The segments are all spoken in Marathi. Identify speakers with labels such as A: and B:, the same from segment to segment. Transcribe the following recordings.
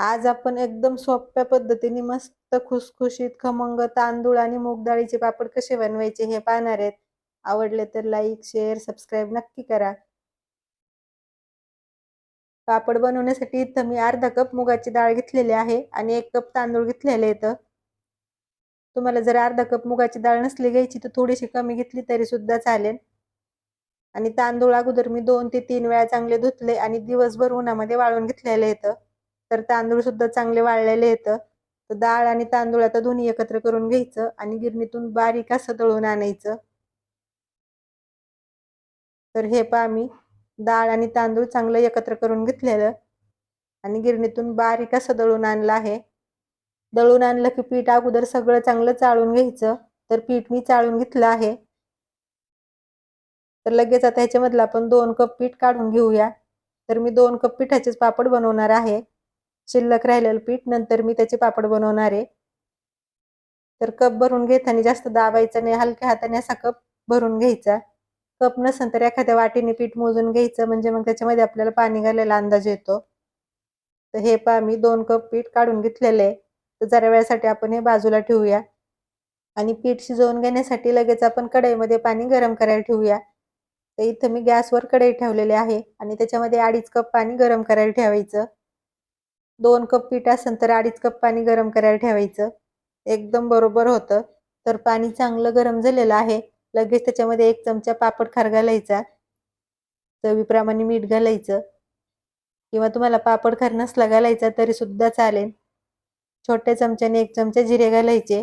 A: आज आपण एकदम सोप्या पद्धतीने मस्त खुसखुशीत खमंग तांदूळ आणि मूग डाळीचे पापड कसे बनवायचे हे पाहणार आहेत. आवडले तर लाईक शेअर सबस्क्राईब नक्की करा. पापड बनवण्यासाठी इथं मी अर्धा कप मुगाची डाळ घेतलेली आहे आणि एक कप तांदूळ घेतलेले आहेत तुम्हाला जर अर्धा कप मुगाची डाळ नसली घ्यायची तर थोडीशी कमी घेतली तरी सुद्धा चालेल. आणि तांदूळ अगोदर मी दोन ते तीन वेळा चांगले धुतले आणि दिवसभर उन्हामध्ये वाळून घेतलेले येतं तर तांदूळ सुद्धा चांगले वाळलेले येतं. तर डाळ आणि तांदूळ आता दोन्ही एकत्र करून घ्यायचं आणि गिरणीतून बारीक असं दळून आणायचं. तर हे पहा मी डाळ आणि तांदूळ चांगलं एकत्र करून घेतलेलं आणि गिरणीतून बारीक असं दळून आणलं आहे. दळून आणलं की पीठ अगोदर सगळं चांगलं चाळून घ्यायचं. तर पीठ मी चाळून घेतलं आहे. तर लगेच आता ह्याच्यामधलं आपण दोन कप पीठ काढून घेऊया. तर मी दोन कप पिठाचेच पापड बनवणार आहे. शिल्लक राहिलेलं पीठ नंतर मी त्याचे पापड बनवणार आहे. तर कप भरून घेताना जास्त दाबायचं नाही हलक्या हाताने असा कप भरून घ्यायचा. कप नसेल तर एखाद्या वाटीने पीठ मोजून घ्यायचं म्हणजे मग त्याच्यामध्ये आपल्याला पाणी घालायला अंदाज येतो. तर हे पा मी दोन कप पीठ काढून घेतलेले आहे. तर जरा वेळासाठी आपण हे बाजूला ठेवूया. आणि पीठ शिजवून घेण्यासाठी लगेच आपण कढईमध्ये पाणी गरम करायला ठेवूया. तर इथं मी गॅसवर कढई ठेवलेली आहे आणि त्याच्यामध्ये अडीच कप पाणी गरम करायला ठेवायचं. दोन कप पीठ असेल तर अडीच कप पाणी गरम करायला ठेवायचं. एकदम बरोबर होतं. तर पाणी चांगलं गरम झालेलं आहे. लगेच त्याच्यामध्ये एक चमचा पापड खार घालायचा चवीप्रमाणे मीठ घालायचं. किंवा तुम्हाला पापड खार नसला घालायचा तरी सुद्धा चालेल. छोट्या चमच्याने एक चमचा जिरे घालायचे.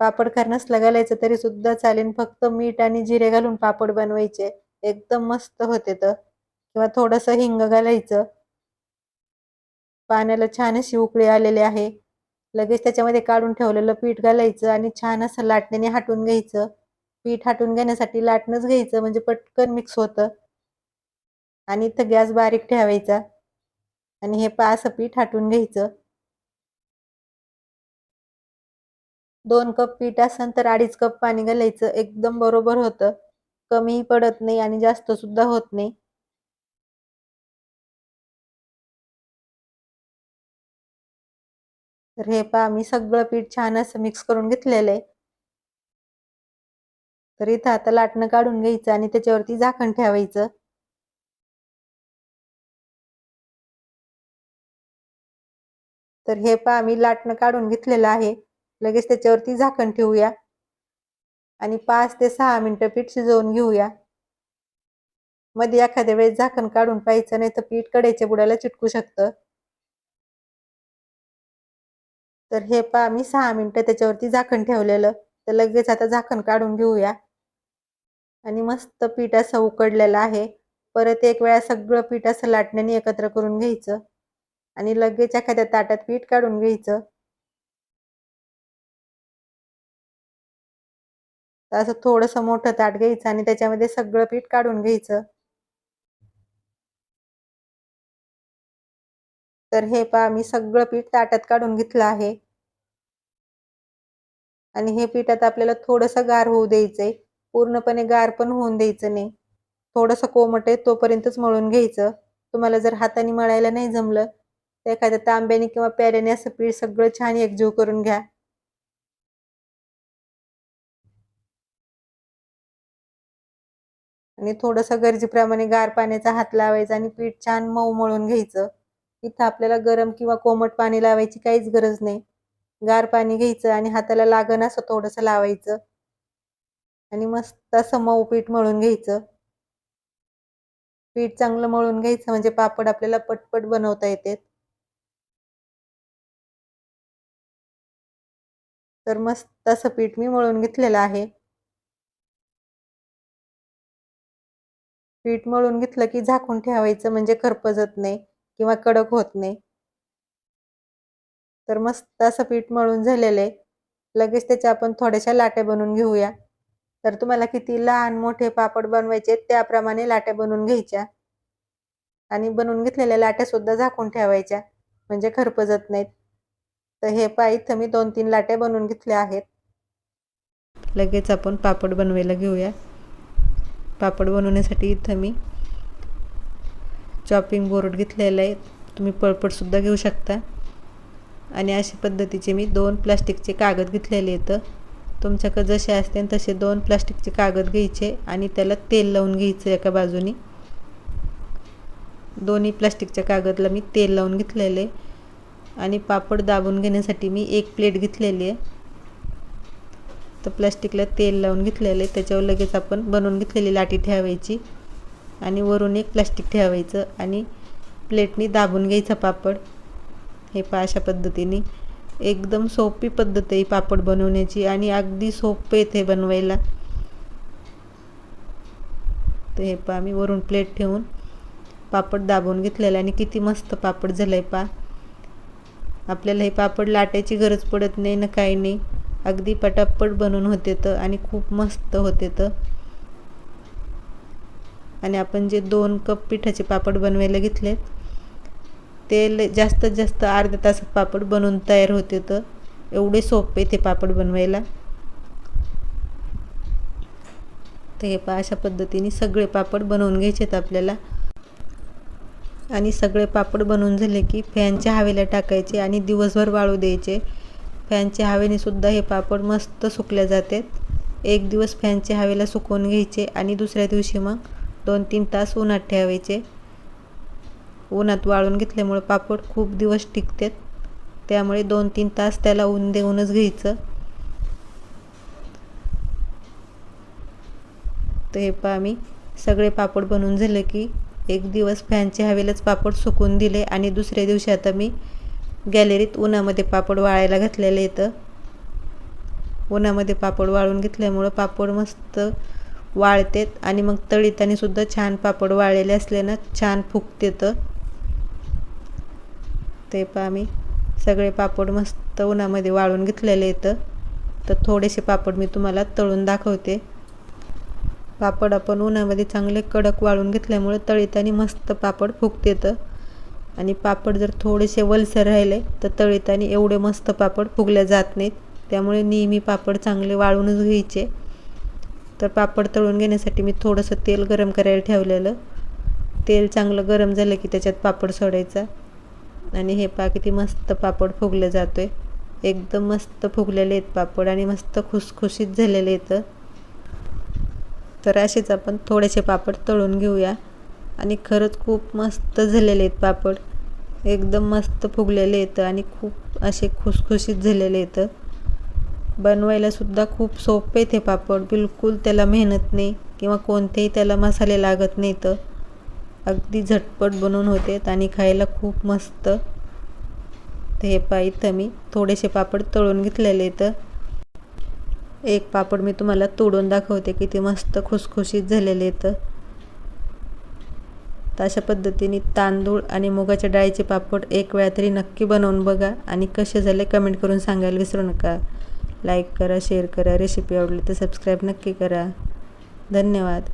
A: पापड खार नसला घालायचं तरी सुद्धा चालेल. फक्त मीठ आणि जिरे घालून पापड बनवायचे. एकदम मस्त होते तर. किंवा थोडंसं हिंग घालायचं. पाण्याला छान अशी उकळी आलेली आहे. लगेच त्याच्यामध्ये काढून ठेवलेलं पीठ घालायचं आणि छान असं लाटण्याने हाटून घ्यायचं. पीठ हाटून घेण्यासाठी लाटणंच घ्यायचं म्हणजे पटकन मिक्स होतं. आणि इथं गॅस बारीक ठेवायचा. आणि हे पास पीठ हाटून घ्यायचं. दोन कप पीठ असेल तर अडीच कप पाणी घालायचं. एकदम बरोबर होतं. कमीही पडत नाही आणि जास्त सुद्धा होत नाही. तर हे पहा मी सगळं पीठ छान असं मिक्स करून घेतलेलं आहे. तर इथं आता लाटणं काढून घ्यायचं आणि त्याच्यावरती झाकण ठेवायचं. तर हे पहा मी लाटणं काढून घेतलेलं आहे. लगेच त्याच्यावरती झाकण ठेवूया. आणि पाच ते सहा मिनटं पीठ शिजवून घेऊया. मध्ये एखाद्या वेळेस झाकण काढून पाहायचं नाही तर पीठ कडेच्या बुडाला चिटकू शकतं. तर हे पहा मी सहा मिनटं त्याच्यावरती झाकण ठेवलेलं. तर लगेच आता झाकण काढून घेऊया. आणि मस्त पीठ असं उकडलेलं आहे. परत एक वेळा सगळं पीठ असं लाटण्याने एकत्र करून घ्यायचं. आणि लगेच एखाद्या ताटात पीठ काढून घ्यायचं. असं थोडंसं मोठं ताट घ्यायचं आणि त्याच्यामध्ये सगळं पीठ काढून घ्यायचं. तर हे पहा मी सगळं पीठ ताटात काढून घेतलं आहे. आणि हे पीठ आता आपल्याला थोडंसं गार होऊ द्यायचंय. पूर्णपणे गार पण होऊन द्यायचं नाही. थोडंसं कोमट आहे तोपर्यंतच मळून घ्यायचं. तुम्हाला जर हाताने मळायला नाही जमलं तर एखाद्या तांब्याने किंवा प्याऱ्याने असं पीठ सगळं छान एकजीव करून घ्या. आणि थोडंसं गरजेप्रमाणे गार पाण्याचा हात लावायचा आणि पीठ छान मऊ मळून घ्यायचं. इथं आपल्याला गरम किंवा कोमट पाणी लावायची काहीच गरज नाही. गार पाणी घ्यायचं आणि हाताला लागण असं थोडंसं लावायचं. आणि मस्त असं मऊ पीठ मळून घ्यायचं. पीठ चांगलं मळून घ्यायचं म्हणजे पापड आपल्याला पटपट बनवता येते तर मस्त असं पीठ मी मळून घेतलेलं आहे. पीठ मळून घेतलं की झाकून ठेवायचं म्हणजे खरपजत नाही किंवा कडक होत नाही. तर मस्त असं पीठ मळून झालेलं आहे. लगेच त्याच्या आपण थोड्याशा लाट्या बनवून घेऊया. तर तुम्हाला किती लहान मोठे पापड बनवायचे त्याप्रमाणे लाट्या बनवून घ्यायच्या. आणि बनवून घेतलेल्या लाट्या सुद्धा झाकून ठेवायच्या म्हणजे खरपजत नाहीत. तर हे पाय इथं मी दोन तीन लाट्या बनवून घेतल्या आहेत. लगेच आपण पापड बनवायला घेऊया. पापड बनवण्यासाठी इथं मी चॉपिंग बोर्ड घेतलेलं आहे. तुम्ही पळपटसुद्धा घेऊ शकता. आणि अशा पद्धतीचे मी दोन प्लास्टिकचे कागद घेतलेले आहेत. तुमच्याकडे जसे असते तसे दोन प्लास्टिकचे कागद घ्यायचे आणि त्याला तेल लावून घ्यायचं एका बाजूनी. दोन्ही प्लास्टिकच्या कागदला मी तेल लावून घेतलेले. आणि पापड दाबून घेण्यासाठी मी एक प्लेट घेतलेली आहे. तर प्लास्टिकला तेल लावून घेतलेले. त्याच्यावर लगेच आपण बनवून घेतलेली लाटी ठेवायची आणि वरून एक प्लास्टिक ठेवायचं आणि प्लेटनी दाबून घ्यायचा पापड. हे पा अशा पद्धतीने. एकदम सोपी पद्धत आहे पापड बनवण्याची आणि अगदी सोपे येते बनवायला. तर हे पा मी वरून प्लेट ठेवून पापड दाबून घेतलेला आणि किती मस्त पापड झालं आहे पा आपल्याला हे पापड लाटायची गरज पडत नाही ना काही नाही. अगदी पटापट बनवून होते तर आणि खूप मस्त होते तर. आणि आपण जे दोन कप पिठाचे पापड बनवायला घेतलेत ते जास्तीत जास्त अर्ध्या तासात पापड बनवून तयार होते तर एवढे सोपे ते पापड बनवायला. तर हे पा अशा पद्धतीने सगळे पापड बनवून घ्यायचेत आपल्याला. आणि सगळे पापड बनवून झाले की फॅनच्या हवेला टाकायचे आणि दिवसभर वाळू द्यायचे. फॅनच्या हवेने सुद्धा हे पापड मस्त सुकले जातात. एक दिवस फॅनच्या हवेला सुकवून घ्यायचे आणि दुसऱ्या दिवशी मग दोन तीन तास उन्हात ठेवायचे. उन्हात वाळून घेतल्यामुळं पापड खूप दिवस टिकतात. त्यामुळे दोन तीन तास त्याला ऊन देऊनच घ्यायचं. तर हे पा मी सगळे पापड बनवून झाले की एक दिवस फॅनच्या हवेलाच पापड सुकून दिले आणि दुसऱ्या दिवशी आता मी गॅलरीत उन्हामध्ये पापड वाळायला घातलेले येतं उन्हामध्ये पापड वाळून घेतल्यामुळं पापड मस्त वाळतेत आणि मग तळीताने सुद्धा छान पापड वाळलेले असल्यानं छान फुगतेत. ते पा मी सगळे पापड मस्त उन्हामध्ये वाळून घेतलेले येतं तर थोडेसे पापड मी तुम्हाला तळून दाखवते. पापड आपण उन्हामध्ये चांगले कडक वाळून घेतल्यामुळे तळीतानी मस्त पापड फुगतेतं. आणि पापड जर थोडेसे वलसर राहिले तर तळीतानी एवढे मस्त पापड फुगल्या जात नाहीत. त्यामुळे नेहमी पापड चांगले वाळूनच घ्यायचे. तर पापड तळून घेण्यासाठी मी थोडंसं तेल गरम करायला ठेवलेलं. तेल चांगलं गरम झालं की त्याच्यात पापड सोडायचा. आणि हे पा किती मस्त पापड फुगलं जातो आहे एकदम मस्त फुगलेले आहेत पापड आणि मस्त खुसखुशीत झालेले आहेत. तर असेच आपण थोडेसे पापड तळून घेऊया. आणि खरंच खूप मस्त झालेले आहेत पापड. एकदम मस्त फुगलेले येतं आणि खूप असे खुसखुशीत झालेले येतं बनवायलासुद्धा खूप सोपे आहेत हे पापड. बिलकुल त्याला मेहनत नाही किंवा कोणतेही त्याला मसाले लागत नाहीत. अगदी झटपट बनवून होते. आणि खायला खूप मस्त. तर हे पा इथं मी थोडेसे पापड तळून घेतलेले तर एक पापड मी तुम्हाला तोडून दाखवते किती मस्त खुसखुशीत झालेले तर. अशा पद्धतीने तांदूळ आणि मुगाच्या डाळीचे पापड एक वेळा तरी नक्की बनवून बघा आणि कसे झाले कमेंट करून सांगायला विसरू नका. लाईक करा शेअर करा रेसिपी आवडली तर सबस्क्राईब नक्की करा. धन्यवाद.